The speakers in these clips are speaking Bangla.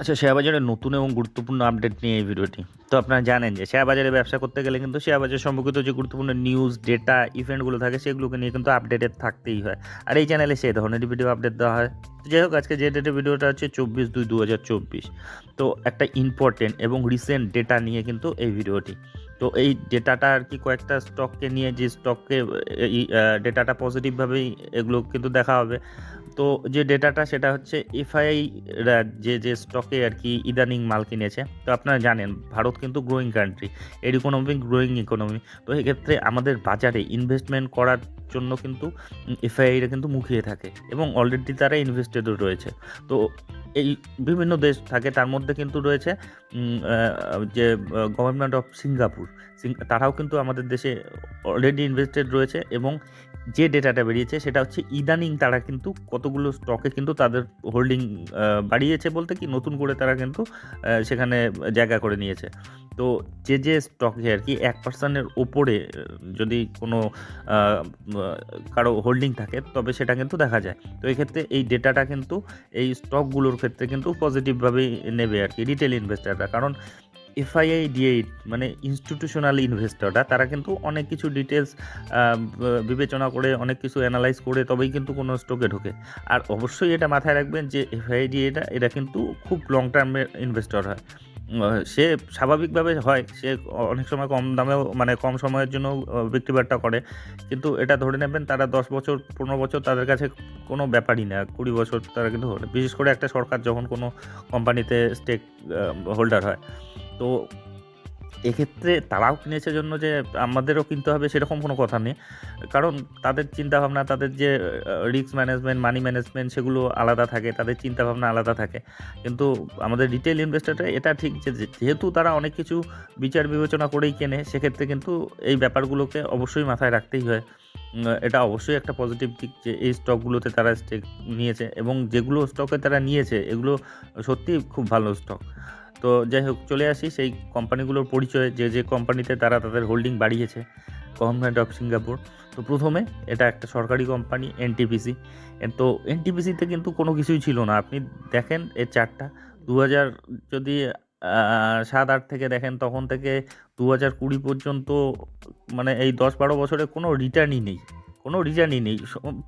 আচ্ছা শেয়ার বাজারের নতুন এবং গুরুত্বপূর্ণ আপডেট নিয়ে এই ভিডিওটি তো আপনারা জানেন যে শেয়ার বাজারে ব্যবসা করতে গেলে কিন্তু শেয়ার বাজার সম্পর্কিত যে গুরুত্বপূর্ণ নিউজ ডেটা ইভেন্টগুলো থাকে, সেগুলোকে নিয়ে কিন্তু আপডেটেড থাকতেই হয়। আর এই চ্যানেলে সেই ধরনের ভিডিও আপডেট দেওয়া হয়। যাই হোক, আজকে যে ডেটের ভিডিওটা হচ্ছে চব্বিশ দুই দু হাজার চব্বিশ। তো একটা ইম্পর্টেন্ট এবং রিসেন্ট ডেটা নিয়ে কিন্তু এই ভিডিওটি তো এই ডেটাটা আর কি কয়েকটা স্টককে নিয়ে যে স্টককে ডেটাটা পজিটিভভাবেই এগুলো কিন্তু দেখা হবে। তো যে ডেটাটা সেটা হচ্ছে এফআইআই যে যে স্টকে আর কি ইদানিং মাল কিনেছে, তো আপনারা জানেন ভারত কিন্তু গ্রোয়িং কান্ট্রি এর ইকোনমি গ্রোয়িং ইকোনমি তো এক্ষেত্রে আমাদের বাজারে ইনভেস্টমেন্ট করার জন্য কিন্তু এফআইআইরা কিন্তু মুখিয়ে থাকে এবং অলরেডি তারা ইনভেস্টেডও রয়েছে। তো এই বিভিন্ন দেশ থাকে, তার মধ্যে কিন্তু রয়েছে যে, গভর্নমেন্ট অফ সিঙ্গাপুর তারাও কিন্তু আমাদের দেশে অলরেডি ইনভেস্টেড রয়েছে এবং যে ডেটাটা বেরিয়েছে সেটা হচ্ছে ইদানিং তারা কিন্তু কতগুলো স্টকে কিন্তু তাদের হোল্ডিং বাড়িয়েছে বলতে কি? নতুন করে তারা কিন্তু সেখানে জায়গা করে নিয়েছে। তো যে যে স্টকে আর কি এক পার্সেন্টের ওপরে যদি কোনো কারও হোল্ডিং থাকে, তবে সেটা কিন্তু দেখা যায়। তো এক্ষেত্রে এই ডেটাটা কিন্তু, এই স্টকগুলোর ক্ষেত্রে কিন্তু পজিটিভভাবেই নেবে আর কি রিটেল ইনভেস্টাররা কারণ এফআইআই ডিএ মানে ইনস্টিটিউশনাল ইনভেস্টররা তারা কিন্তু অনেক কিছু ডিটেলস বিবেচনা করে, অনেক কিছু অ্যানালাইজ করে, তবেই কিন্তু কোনো স্টকে ঢোকে। আর অবশ্যই এটা মাথায় রাখবেন যে এফআইআই ডিএটা এটা কিন্তু খুব লং টার্মের ইনভেস্টর হয়। সে স্বাভাবিকভাবে হয়, সে অনেক সময় কম দামেও মানে কম সময়ের জন্য বিক্রিবারটা করে। কিন্তু এটা ধরে নেবেন, তারা দশ বছর, পনেরো বছর তাদের কাছে কোনো ব্যাপারই না। কুড়ি বছর তারা কিন্তু, বিশেষ করে একটা সরকার যখন কোনো কোম্পানিতে স্টেক হোল্ডার হয়। তো এক্ষেত্রে তারাও কিনেছে জন্য যে আমাদেরও কিনতে হবে সেরকম কোনো কথা নেই। কারণ তাদের চিন্তাভাবনা, তাদের যে রিস্ক ম্যানেজমেন্ট মানি ম্যানেজমেন্ট সেগুলো আলাদা থাকে, তাদের চিন্তাভাবনা আলাদা থাকে। কিন্তু আমাদের রিটেল ইনভেস্টারটা এটা ঠিক যে যেহেতু তারা অনেক কিছু বিচার বিবেচনা করেই কেনে, সেক্ষেত্রে কিন্তু এই ব্যাপারগুলোকে অবশ্যই মাথায় রাখতেই হয়। এটা অবশ্যই একটা পজিটিভ দিক যে, এই স্টকগুলোতে তারা স্টেক নিয়েছে এবং যেগুলো স্টকে তারা নিয়েছে, এগুলো সত্যিই খুব ভালো স্টক তো যাই হোক, চলে আসি। সেই কোম্পানিগুলোর পরিচয়, যে যে কোম্পানিতে তারা তাদের হোল্ডিং বাড়িয়েছে, গভর্নমেন্ট অফ সিঙ্গাপুর। তো প্রথমে এটা একটা সরকারি কোম্পানি, এনটিপিসি। তো এনটিপিসিতে কিন্তু কোনো কিছুই ছিল না। আপনি দেখেন এর চারটা। দু হাজার যদি সাত, আট থেকে দেখেন, তখন থেকে দু হাজার কুড়ি পর্যন্ত মানে এই দশ বারো বছরে কোনো রিটার্নই নেই। কোনো রিটার্নই নেই।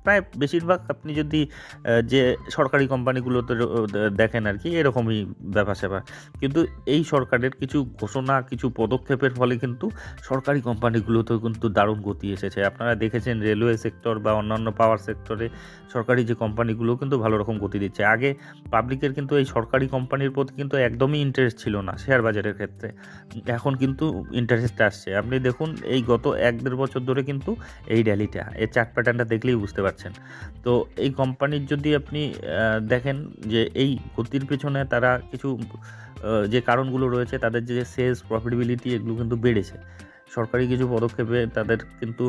প্রায় বেশিরভাগ আপনি যদি যে সরকারি কোম্পানিগুলোতে দেখেন আর কি, এরকমই ব্যাপার স্যাপার কিন্তু এই সরকারের কিছু ঘোষণা, কিছু পদক্ষেপের ফলে কিন্তু সরকারি কোম্পানিগুলোতেও কিন্তু দারুণ গতি এসেছে। আপনারা দেখেছেন রেলওয়ে সেক্টর বা অন্যান্য পাওয়ার সেক্টরে সরকারি যে কোম্পানিগুলো কিন্তু ভালো রকম গতি দিচ্ছে। আগে পাবলিকের কিন্তু এই সরকারি কোম্পানির প্রতি কিন্তু একদমই ইন্টারেস্ট ছিল না শেয়ার বাজারের ক্ষেত্রে। এখন কিন্তু ইন্টারেস্ট আসছে। আপনি দেখুন, এই গত এক দেড় বছর ধরে কিন্তু এই র্যালিটা এই চার্ট প্যাটার্নটা দেখলেই বুঝতে পারছেন। তো এই কোম্পানির যদি আপনি দেখেন যে এই ক্ষতির পেছনে তারা কিছু যে কারণগুলো রয়েছে, তাদের যে সেলস প্রফিটেবিলিটি এগুলো কিন্তু বেড়েছে। সরকারি কিছু পদক্ষেপে তাদের কিন্তু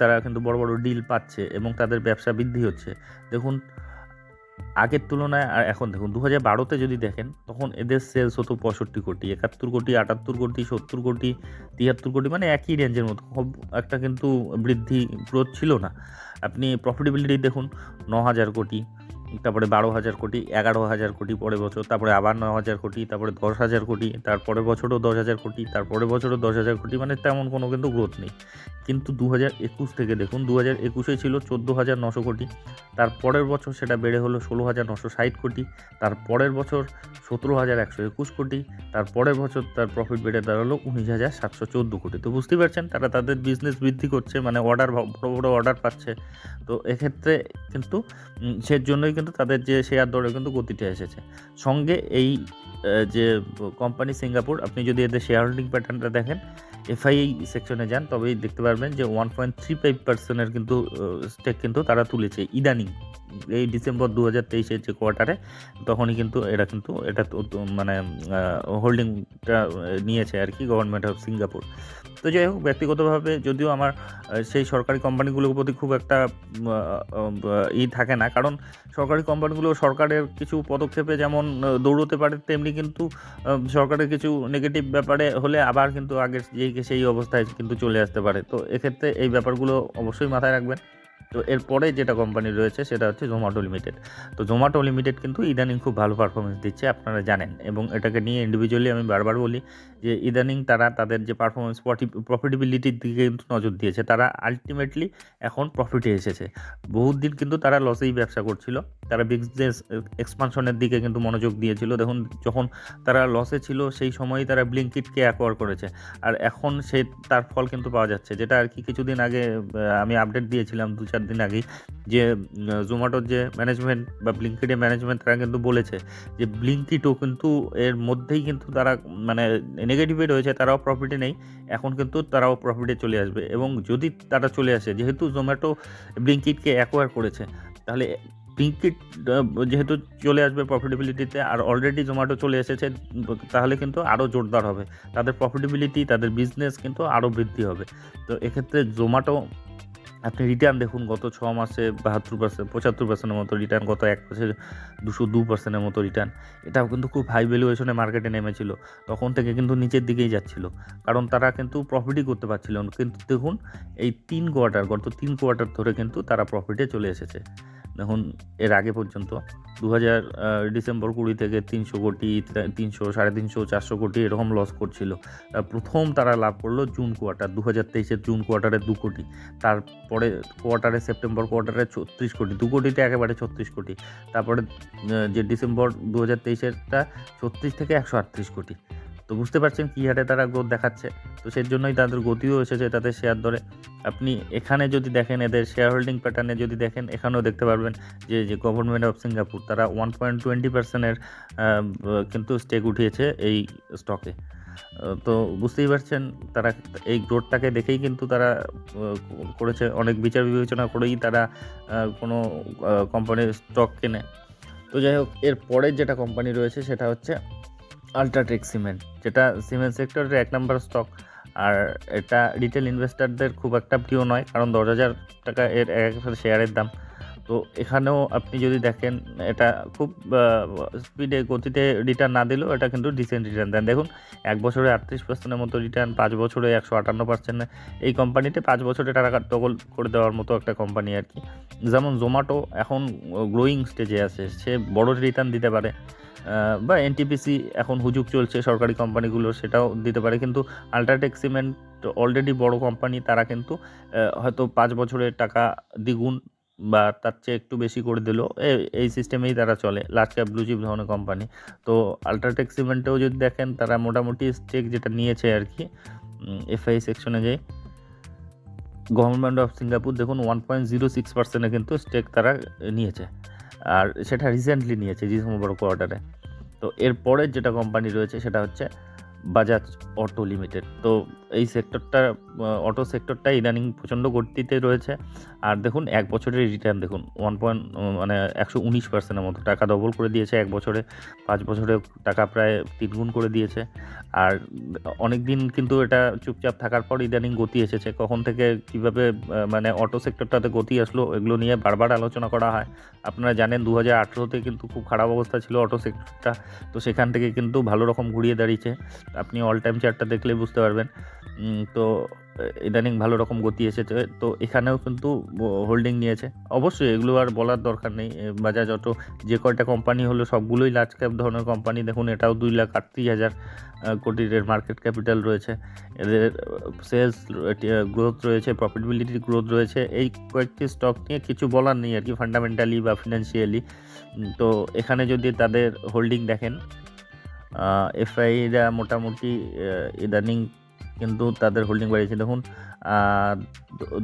তারা কিন্তু বড় বড় ডিল পাচ্ছে এবং তাদের ব্যবসা বৃদ্ধি হচ্ছে। দেখুন আগের তুলনায়, আর এখন দেখুন দু হাজার বারোতে যদি দেখেন, তখন এদের সেলস হতো পঁয়ষট্টি কোটি, একাত্তর কোটি, আটাত্তর কোটি, সত্তর কোটি, তিয়াত্তর কোটি মানে একই রেঞ্জের মতো। খুব একটা কিন্তু বৃদ্ধি গ্রোথ ছিল না। আপনি প্রফিটেবিলিটি দেখুন ন হাজার কোটি তারপরে বারো হাজার কোটি, এগারো হাজার কোটি পরের বছর, তারপরে আবার ন হাজার কোটি, তারপরে দশ হাজার কোটি, তারপরের বছরও দশ হাজার কোটি, তারপরের বছরও দশ হাজার কোটি মানে তেমন কোনো কিন্তু গ্রোথ নেই। কিন্তু দু হাজার একুশ থেকে দেখুন, দু হাজার একুশে ছিল চোদ্দ হাজার নশো কোটি, তারপরের বছর সেটা বেড়ে হলো ষোলো হাজার নশো ষাট কোটি, তারপরের বছর সতেরো হাজার একশো একুশ কোটি তারপরের বছর তার প্রফিট বেড়ে দাঁড়াল উনিশ হাজার সাতশো চোদ্দ কোটি। তো বুঝতেই পারছেন, তারা তাদের বিজনেস বৃদ্ধি করছে মানে অর্ডার বড় বড় অর্ডার পাচ্ছে। তো এক্ষেত্রে কিন্তু সের জন্যই কিন্তু তাদের যে শেয়ার দরে কিন্তু গতিটা এসেছে। সঙ্গে এই যে কোম্পানি সিঙ্গাপুর, আপনি যদি এদের শেয়ার হোল্ডিং প্যাটার্নটা দেখেন এফআইআই সেকশনে যান, তবেই দেখতে পারবেন যে ওয়ান পয়েন্ট থ্রি ফাইভ পার্সেন্টের কিন্তু স্টেক কিন্তু তারা তুলেছে ইদানিং। এই ডিসেম্বর দু হাজার তেইশের যে কোয়ার্টারে, তখনই কিন্তু এরা কিন্তু এটা মানে হোল্ডিংটা নিয়েছে আর কি গভর্নমেন্ট অফ সিঙ্গাপুর। তো যাই হোক, ব্যক্তিগতভাবে যদিও আমার সেই সরকারি কোম্পানিগুলোর প্রতি খুব একটা ই থাকে না, কারণ সরকারি কোম্পানিগুলো সরকারের কিছু পদক্ষেপে যেমন দৌড়তে পারে, তেমনি কিন্তু সরকারের কিছু নেগেটিভ ব্যাপারে হলে আবার কিন্তু আগের যেই সেই অবস্থায় কিন্তু চলে আসতে পারে। তো এক্ষেত্রে এই ব্যাপারগুলো অবশ্যই মাথায় রাখবেন। তো এরপরে যেটা কোম্পানি রয়েছে সেটা হচ্ছে জোম্যাটো লিমিটেড তো জোম্যাটো লিমিটেড কিন্তু ইদানিং খুব ভালো পারফরমেন্স দিচ্ছে, আপনারা জানেন। এবং এটাকে নিয়ে ইন্ডিভিজুয়ালি আমি বারবার বলি যে, ইদানিং তারা তাদের যে পারফরমেন্স প্রফিটেবিলিটির দিকে কিন্তু নজর দিয়েছে। তারা আলটিমেটলি এখন প্রফিটে এসেছে। বহুত দিন কিন্তু তারা লসেই ব্যবসা করছিল। তারা বিজনেস এক্সপানশনের দিকে কিন্তু মনোযোগ দিয়েছিল। দেখুন, যখন তারা লসে ছিল, সেই সময়ই তারা ব্লিঙ্কিটকে অ্যাকোয়ার করেছে। আর এখন সে, তার ফল কিন্তু পাওয়া যাচ্ছে। যেটা আর কি কিছুদিন আগে আমি আপডেট দিয়েছিলাম, দু চার দিন আগেই যে জোম্যাটোর যে ম্যানেজমেন্ট বা ব্লিঙ্কিটের ম্যানেজমেন্ট তারা কিন্তু বলেছে যে ব্লিঙ্কিটও কিন্তু এর মধ্যেই কিন্তু তারা মানে নেগেটিভে রয়েছে, তারাও প্রফিটে নেই। এখন কিন্তু তারাও প্রফিটে চলে আসবে। এবং যদি তারা চলে আসে, যেহেতু জোম্যাটো ব্লিঙ্কিটকে অ্যাকোয়ার করেছে, তাহলে ব্লিঙ্কিট যেহেতু চলে আসবে প্রফিটেবিলিটিতে আর অলরেডি জোম্যাটো চলে এসেছে, তাহলে কিন্তু আরও জোরদার হবে। তাদের প্রফিটেবিলিটি তাদের বিজনেস কিন্তু আরও বৃদ্ধি হবে। তো এক্ষেত্রে জোম্যাটো আপনি রিটার্ন দেখুন, গত ছ মাসে বাহাত্তর পার্সেন্ট পঁচাত্তর পার্সেন্টের মতো রিটার্ন গত এক মাসে দুশো দু পার্সেন্টের মতো রিটার্ন এটাও কিন্তু খুব হাই ভ্যালুয়েশনে মার্কেটে নেমেছিল। তখন থেকে কিন্তু নিচের দিকেই যাচ্ছিল। কারণ তারা কিন্তু প্রফিটই করতে পারছিল কিন্তু দেখুন, এই তিন কোয়ার্টার গত তিন কোয়ার্টার ধরে কিন্তু তারা প্রফিটে চলে এসেছে। দেখুন এর আগে পর্যন্ত দু হাজার ডিসেম্বর কুড়ি থেকে তিনশো কোটি তিনশো, সাড়ে তিনশো, চারশো কোটি এরকম লস করছিল। প্রথম তারা লাভ করল জুন কোয়ার্টার দু হাজার তেইশের জুন কোয়ার্টারে দু কোটি। তারপরে কোয়ার্টারে সেপ্টেম্বর কোয়ার্টারে ছত্রিশ কোটি। দু কোটিতে একেবারে ছত্রিশ কোটি। তারপরে যে ডিসেম্বর দু হাজার তেইশেরটা, ছত্রিশ থেকে একশো আটত্রিশ কোটি। তো বুঝতে পারছেন কী হারে তারা গ্রোথ দেখাচ্ছে। তো সেই জন্যই তাদের গতিও এসেছে তাদের শেয়ার দরে। আপনি এখানে যদি দেখেন এদের শেয়ার হোল্ডিং প্যাটার্নে যদি দেখেন, এখানেও দেখতে পারবেন যে যে গভর্নমেন্ট অফ সিঙ্গাপুর তারা ওয়ান পয়েন্ট টোয়েন্টি পার্সেন্টের কিন্তু স্টেক উঠিয়েছে এই স্টকে তো বুঝতেই পারছেন তারা এই গ্রোথটাকে দেখেই কিন্তু তারা করেছে, অনেক বিচার বিবেচনা করেই তারা কোনো কোম্পানির স্টক কেনে। তো যাই হোক এর পরের যেটা কোম্পানি রয়েছে সেটা হচ্ছে আল্ট্রাটেক সিমেন্ট যেটা সিমেন্ট সেক্টরের এক নম্বর স্টক আর এটা রিটেল ইনভেস্টারদের খুব একটা প্রিয় নয়, কারণ দশ হাজার টাকা এর এক একটা শেয়ারের দাম। তো এখানেও আপনি যদি দেখেন, এটা খুব স্পিডে গতিতে রিটার্ন না দিলেও এটা কিন্তু ডিসেন্ট রিটার্ন দেন দেখুন, এক বছরে আটত্রিশ পার্সেন্টের মতো রিটার্ন পাঁচ বছরে একশো আটান্ন পার্সেন্ট এই কোম্পানিতে পাঁচ বছরে টাকা ডবল করে দেওয়ার মতো একটা কোম্পানি আর কি। যেমন জোম্যাটো এখন গ্রোয়িং স্টেজে আছে। সে বড় রিটার্ন দিতে পারে। বা এনটিপিসি এখন হুজুক চলছে, সরকারি কোম্পানিগুলো সেটাও দিতে পারে। কিন্তু আল্ট্রাটেক সিমেন্ট অলরেডি বড় কোম্পানি তারা কিন্তু হয়তো পাঁচ বছরের টাকা দ্বিগুণ বা তার চেয়ে একটু বেশি করে দিল। এই সিস্টেমেই তারা চলে লার্জ ক্যাপ ব্লুচিপ ধরনের কোম্পানি তো আল্ট্রাটেক সিমেন্টেও যদি দেখেন, তারা মোটামুটি স্টেক যেটা নিয়েছে আর কি এফআই সেকশনে যে গভর্নমেন্ট অফ সিঙ্গাপুর দেখুন ওয়ান পয়েন্ট জিরো সিক্স পার্সেন্টে কিন্তু স্টেক তারা নিয়েছে। আর সেটা রিসেন্টলি নিয়েছে ডিসেম্বর কোয়ার্টারে তো এরপরের যেটা কোম্পানি রয়েছে সেটা হচ্ছে বাজাজ অটো লিমিটেড। তো এই সেক্টরটা অটো সেক্টরটা ইদানিং প্রচণ্ড গতিতে রয়েছে। আর দেখুন, এক বছরের রিটার্ন দেখুন ওয়ান পয়েন্ট মানে একশো উনিশ পার্সেন্টের মতো। টাকা ডবল করে দিয়েছে এক বছরে, পাঁচ বছরে টাকা প্রায় তিনগুণ করে দিয়েছে। আর অনেক দিন কিন্তু এটা চুপচাপ থাকার পর ইদানিং গতি এসেছে। কখন থেকে কীভাবে মানে অটো সেক্টরটাতে গতি আসলো, এগুলো নিয়ে বারবার আলোচনা করা হয়। আপনারা জানেন দু হাজার আঠেরোতে কিন্তু খুব খারাপ অবস্থা ছিল অটো সেক্টরটা। তো সেখান থেকে কিন্তু ভালো রকম ঘুরিয়ে দাঁড়িয়েছে। আপনি অল টাইম চার্টটা দেখলেই বুঝতে পারবেন। তো ইদানিং ভালো রকম গতি এসেছে। তো, এখানেও কিন্তু হোল্ডিং নিয়েছে। অবশ্যই এগুলো আর বলার দরকার নেই। বাজাজ অটো যে কয়টা কোম্পানি হলো, সবগুলোই লার্জ ক্যাপ ধরনের কোম্পানি দেখুন, এটাও দুই লাখ আটত্রিশ হাজার কোটির মার্কেট ক্যাপিটাল রয়েছে। এদের সেলস গ্রোথ রয়েছে প্রফিটেবিলিটির গ্রোথ রয়েছে। এই কয়েকটি স্টক নিয়ে কিছু বলার নেই আর কি ফান্ডামেন্টালি বা ফিনান্সিয়ালি তো, এখানে যদি তাদের হোল্ডিং দেখেন এফআইরা মোটামুটি ইদানিং কিন্তু তাদের হোল্ডিং বাড়িয়েছে। দেখুন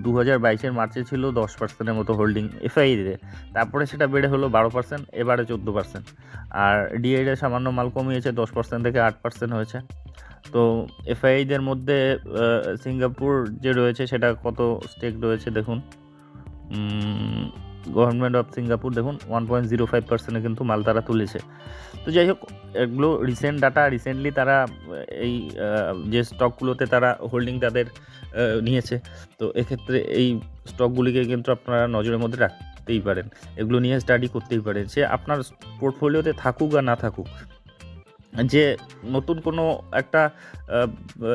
দু হাজার বাইশের মার্চে ছিল দশ পার্সেন্টের মতো হোল্ডিং এফআইতে তারপরে সেটা বেড়ে হলো বারো পার্সেন্ট এবারে চোদ্দ পার্সেন্ট আর ডিআইটা সামান্য মাল কমিয়েছে, দশ পার্সেন্ট থেকে আট পার্সেন্ট হয়েছে। তো এফআইদের মধ্যে সিঙ্গাপুর যে রয়েছে, সেটা কত স্টেক রয়েছে দেখুন। গভর্নমেন্ট অফ সিঙ্গাপুর, দেখুন ওয়ান পয়েন্ট জিরো ফাইভ পার্সেন্টে কিন্তু মাল তারা তুলেছে। তো যাই হোক, এগুলো রিসেন্ট ডাটা রিসেন্টলি তারা এই যে স্টকগুলোতে তারা হোল্ডিং তাদের নিয়েছে, তো এক্ষেত্রে এই স্টকগুলিকে কিন্তু আপনারা নজরের মধ্যে রাখতেই পারেন। এগুলো নিয়ে স্টাডি করতেই পারেন। সে আপনার পোর্টফোলিওতে থাকুক আর না থাকুক, যে নতুন কোনো একটা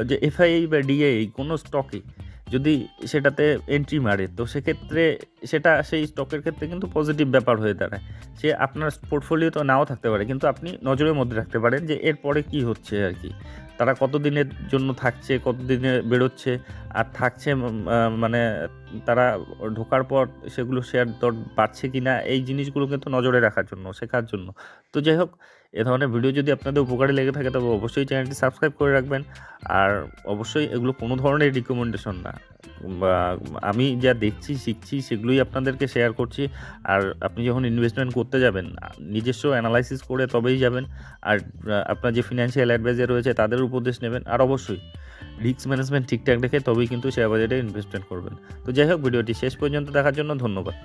যে এফআই বা ডিআই কোনো স্টকে যদি সেটাতে এন্ট্রি মারে, তো সেক্ষেত্রে সেটা সেই স্টকের ক্ষেত্রে কিন্তু পজিটিভ ব্যাপার হয়ে দাঁড়ায়। সে আপনার পোর্টফোলিও তো নাও থাকতে পারে, কিন্তু আপনি নজরের মধ্যে রাখতে পারেন যে এরপরে কি হচ্ছে আর কি। তারা কত দিনের জন্য থাকছে কত দিনে বেরোচ্ছে, আর থাকছে মানে তারা ঢোকার পর সেগুলো শেয়ার দর বাড়ছে কি না এই জিনিসগুলো কিন্তু নজরে রাখার জন্য, শেখার জন্য। তো যাই হোক, এ ধরনের ভিডিও যদি আপনাদের উপকারে লেগে থাকে, তবে অবশ্যই চ্যানেলটি সাবস্ক্রাইব করে রাখবেন। আর অবশ্যই এগুলো কোনো ধরনের রিকমেন্ডেশন না। আমি যা দেখছি, শিখছি, সেগুলোই আপনাদেরকে শেয়ার করছি। আর আপনি যখন ইনভেস্টমেন্ট করতে যাবেন, নিজস্ব অ্যানালাইসিস করে তবেই যাবেন। আর আপনার যে ফিনান্সিয়াল অ্যাডভাইজার রয়েছে, তাদের উপদেশ নেবেন। আর অবশ্যই রিস্ক ম্যানেজমেন্ট ঠিকঠাক রেখে তবেই কিন্তু শেয়ার বাজারে ইনভেস্টমেন্ট করবেন। তো যাই হোক, ভিডিওটি শেষ পর্যন্ত দেখার জন্য ধন্যবাদ।